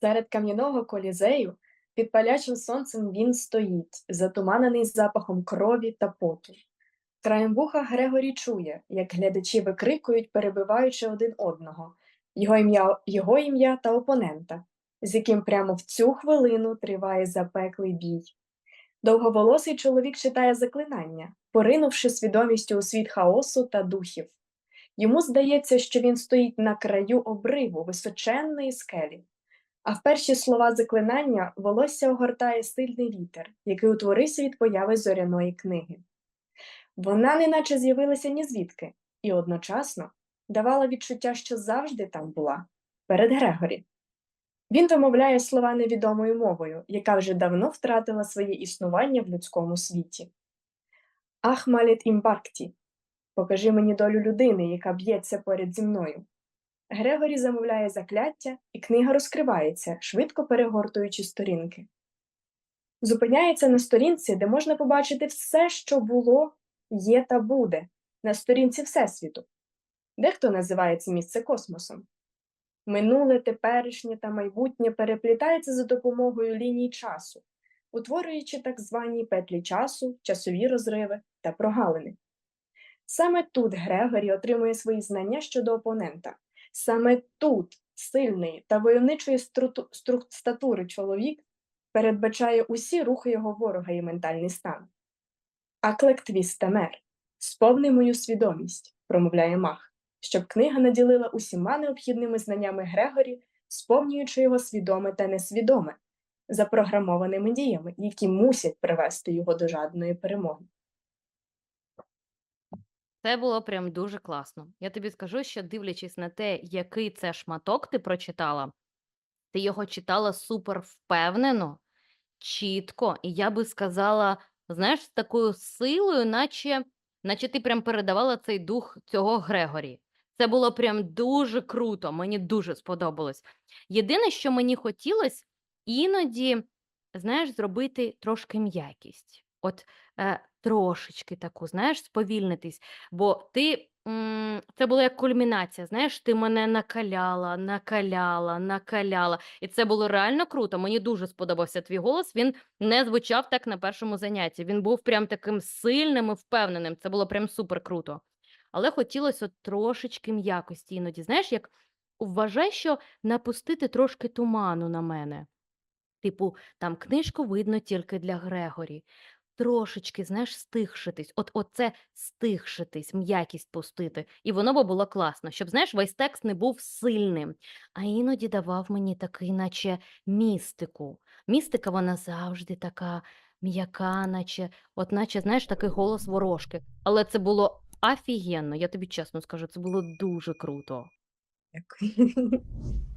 Серед кам'яного колізею під палячим сонцем він стоїть, затуманений запахом крові та поту. Краєм вуха Грегорі чує, як глядачі викрикують, перебиваючи один одного, його ім'я, його ім'я та опонента, з яким прямо в цю хвилину триває запеклий бій. Довговолосий чоловік читає заклинання, поринувши свідомістю у світ хаосу та духів. Йому здається, що він стоїть на краю обриву височенної скелі. А в перші слова заклинання волосся огортає сильний вітер, який утворився від появи зоряної книги. Вона неначе з'явилася ні звідки, і одночасно давала відчуття, що завжди там була, перед Грегорі. Він вимовляє слова невідомою мовою, яка вже давно втратила своє існування в людському світі. Ахмаліт імбакті, покажи мені долю людини, яка б'ється поряд зі мною. Грегорі замовляє закляття, і книга розкривається, швидко перегортуючи сторінки. Зупиняється на сторінці, де можна побачити все, що було, є та буде, на сторінці Всесвіту. Дехто називає це місце космосом. Минуле, теперішнє та майбутнє переплітається за допомогою ліній часу, утворюючи так звані петлі часу, часові розриви та прогалини. Саме тут Грегорі отримує свої знання щодо опонента. Саме тут сильний та войовничої статури чоловік передбачає усі рухи його ворога і ментальний стан. Аклектвістемер, сповни мою свідомість, промовляє мах, щоб книга наділила усіма необхідними знаннями Грегорі, сповнюючи його свідоме та несвідоме, запрограмованими діями, які мусять привести його до жадної перемоги. Це було прям дуже класно. Я тобі скажу, що дивлячись на те, який це шматок ти прочитала, ти його читала супер впевнено, чітко, і я би сказала, знаєш, з такою силою, наче, наче ти прям передавала цей дух цього Грегорі. Це було прям дуже круто, мені дуже сподобалось. Єдине, що мені хотілося, іноді, знаєш, зробити трошки м'якість. От е, трошечки таку, знаєш, сповільнитись. Бо ти м, це була як кульмінація. Знаєш, ти мене накаляла, накаляла, накаляла. І це було реально круто. Мені дуже сподобався твій голос. Він не звучав так на першому занятті. Він був прям таким сильним і впевненим. Це було прям супер круто. Але хотілося от трошечки м'якості іноді. Знаєш, як вважай, що напустити трошки туману на мене. Типу, там книжку видно тільки для Грегорі. Трошечки, знаєш, стихшитись. От оце стихшитись, м'якість пустити. І воно би було класно, щоб, знаєш, весь текст не був сильним, а іноді давав мені такий, наче містику. Містика, вона завжди така м'яка, наче, от наче, знаєш, такий голос ворожки. Але це було офігенно, я тобі чесно скажу, це було дуже круто. Дякую.